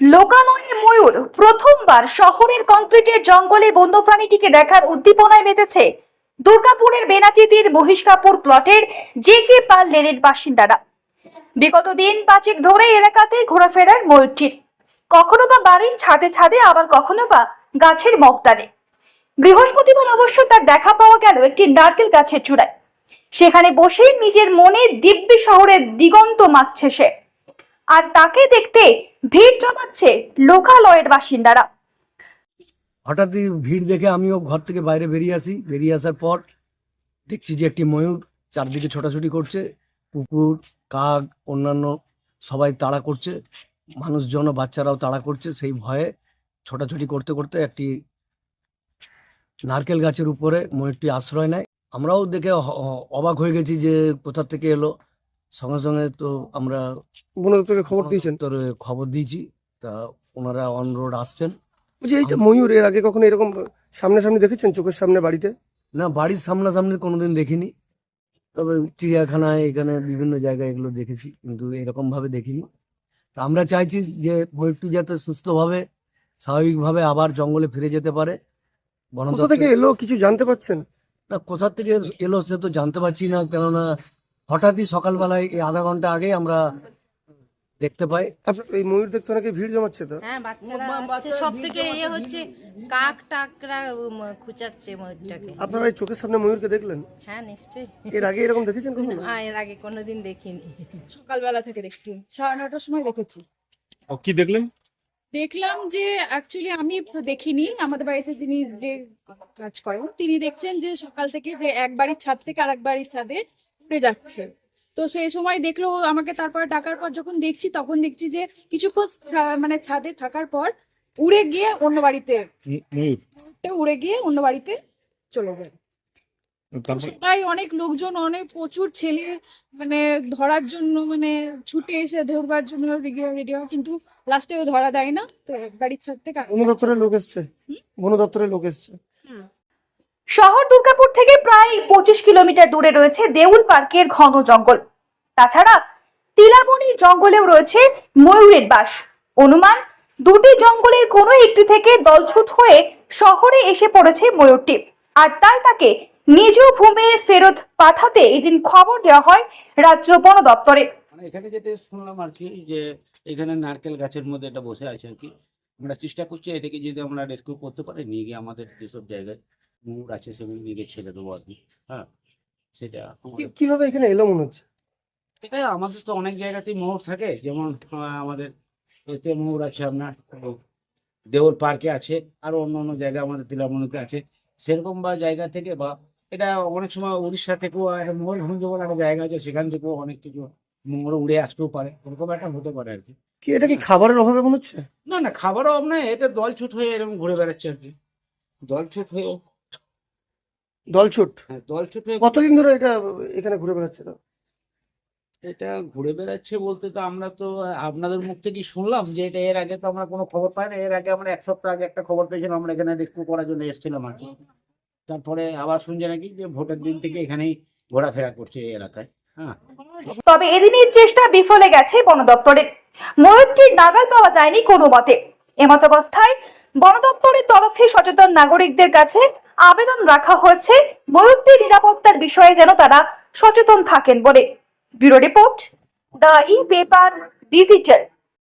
লোকালয়ে ময়ূর প্রথমবার শহরের কংক্রিটের জঙ্গলে বন্যপ্রাণীটিকে দেখার উদ্দীপনায় মেতেছে দুর্গাপুরের বেনাচিতির মহিষকাপুর প্লটের জে কে পাল লেনের বাসিন্দারা। বিগত দিন পাঁচেক ধরে এলাকাতে ঘোরাফেরার ময়ূরটির। কখনো বা বাড়ির ছাদে ছাদে, আবার কখনো বা গাছের মগদানে বৃহস্পতিবার অবশ্য তার দেখা পাওয়া গেল একটি নারকেল গাছের চূড়ায়। সেখানে বসে নিজের মনে দিব্যি শহরের দিগন্ত মাখছে সে। আর তাকে দেখতে ভিড় জমাচ্ছে লোকালয়ের বাসিন্দারা। হঠাৎই ভিড় দেখে আমিও ঘর থেকে বাইরে বেরিয়ে আসি। বেরিয়ে আসার পর দেখছি যে একটি ময়ূর চারদিকে ছোটাছুটি করছে। কুকুর কাক, অন্যান্য সবাই তাড়া করছে। মানুষজন বাচ্চারাও তাড়া করছে। সেই ভয়ে ছোটাছুটি করতে করতে একটি নারকেল গাছের উপরে ময়ূরটি আশ্রয় নেয়। আমরাও দেখে অবাক হয়ে গেছি যে কোথা থেকে এলো। সঙ্গে সঙ্গে তো আমরা বন দপ্তরে খবর দিয়েছেন। তোর খবর দিয়েছি। তা ওনারা অন রোড আসছেন। বলছি এই যে ময়ূর এর আগে কখনো এরকম সামনাসামনি দেখেছেন চোখের সামনে বাড়িতে? না বাড়ির সামনাসামনি কোনোদিন দেখিনি। তবে চিড়িয়াখানায় এখানে বিভিন্ন জায়গায় এগুলো দেখেছি কিন্তু এরকম ভাবে দেখিনি। তা আমরা চাইছি যে ময়ূরটি যাতে সুস্থভাবে স্বাভাবিকভাবে আবার জঙ্গলে ফিরে যেতে পারে। বন থেকে এলো? কিছু জানতে পারছেন না কোথা থেকে এলো সে তো জানতে পারছি না কেননা হঠাৎই সকালবেলায় এই আধা ঘণ্টা আগে আমরা দেখতে পাই। আপনার এই ময়ূর দেখতে অনেকে ভিড় জমাচ্ছে তো? হ্যাঁ বাচ্চারা সব থেকে ইয়ে হচ্ছে কাক টাকরা খুঁচাচ্ছে ময়ূরটাকে। আপনারা এই চোখের সামনে ময়ূরকে দেখলেন? হ্যাঁ নিশ্চয়ই। এর আগে এরকম দেখেছেন কখনো? আহ, এর আগে কোনোদিন দেখিনি। সকালবেলা থেকে দেখছি। সাড়ে নটার সময় দেখেছি। ও কি দেখলেন? দেখলাম যে অ্যাকচুয়ালি আমি দেখিনি। আমাদের বাড়িতে যিনি যে কাজ করেন তিনি দেখছেন যে সকাল থেকে যে এক বাড়ির ছাদ থেকে আরেক বাড়ির ছাদে উড়ে যাচ্ছে। তো সেই সময় দেখল আমাকে তারপরে ডাকার পর যখন দেখছি তখন দেখছি যে কিছুক্ষণ মানে ছাদে থাকার পর উড়ে গিয়ে অন্য বাড়িতে উড়ে গিয়ে অন্য বাড়িতে চলে যায়। তাই অনেক লোকজন অনেক প্রচুর ছেলে মানে ধরার জন্য মানে ছুটে এসে ধরবার জন্য রেডি রেডি হয় কিন্তু লাস্টে ধরা দেয় না। তো গাড়ির ছাদ থেকে বন দপ্তরের লোক এসছে। বন দপ্তরের লোক এসছে। শহর দুর্গাপুর থেকে প্রায় পঁচিশ কিলোমিটার দূরে রয়েছে দেউল পার্কের ঘন জঙ্গল। তাছাড়া তিলাবনির জঙ্গলেও রয়েছে ময়ূরের বাস। অনুমান, দুটি জঙ্গলের কোনো একটি থেকে দলছুট হয়ে শহরে এসে পড়েছে ময়ূরটি। আর তাই তাকে নিজ ভূমে ফেরত পাঠাতে এদিন খবর দেওয়া হয় রাজ্য বন দপ্তরে। মানে এখানে যেটা শুনলাম আর কি, যে এখানে নারকেল গাছের মধ্যে এটা বসে আছে আর কি। আমরা চেষ্টা করছি এটাকে যদি আমরা রেস্কিউ করতে পারি, নিয়ে গিয়ে আমাদের যেসব জায়গায় মুর আছে সেগুলো গিয়ে ছেড়ে দেবো আর কি। হ্যাঁ সেটা কীভাবে এখানে এলো মনে হচ্ছে? এটা আমাদের তো অনেক জায়গাতেই মোহর থাকে যেমন আমাদের এতে মোহর আছে আপনার দেওর পার্কে আছে আরও অন্য অন্য জায়গা আমাদের তিলামণিতে আছে। সেরকম বা জায়গা থেকে বা এটা অনেক সময় উড়িষ্যা থেকেও একটা মোহর ভঞ্জ বলে একটা জায়গা আছে সেখান থেকেও অনেক কিছু মোহর উড়ে আসতেও পারে এরকম একটা হতে পারে আর কি। কি এটা কি খাবারের অভাবে মনে হচ্ছে? না না খাবারও অভাব এটা দলছুট হয়ে এরকম ঘুরে বেড়াচ্ছে আর কি। দলছুট হয়ে দলছুট? হ্যাঁ দলছুট হয়ে কতদিন ধরে এটা এখানে ঘুরে বেড়াচ্ছে তো এটা ঘুরে বেড়াচ্ছে বলতে তো আমরা তো আপনাদের মুখ থেকেই শুনলাম যে এটা এর আগে তো আমরা কোনো খবর পাই না এর আগে আমরা এক সপ্তাহ আগে একটা খবর পেয়েছিলাম আমরা এখানে রেস্কিউ করার জন্য এসেছিলাম আর কি। তারপরে আবার শুনছে নাকি যে ভোটের দিন থেকে এখানেই ঘোরাফেরা করছে এই এলাকায়। হ্যাঁ। তবে এদিনের চেষ্টা বিফলে গেছে বন দপ্তরের। ময়ূরটির নাগাল পাওয়া যায়নি কোনো মতে। এমতাবস্থায় বন দপ্তরের তরফে সচেতন নাগরিকদের কাছে আবেদন রাখা হয়েছে ময়ূরটির নিরাপত্তার বিষয়ে যেন তারা সচেতন থাকেন বলে bureau report the e paper digital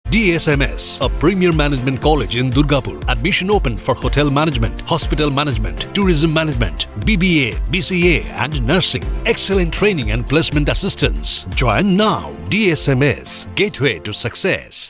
DSMS, a premier management college in Durgapur. Admission open for hotel management, hospital management, tourism management, BBA, BCA, and nursing. Excellent training and placement assistance. Join now. DSMS, gateway to success.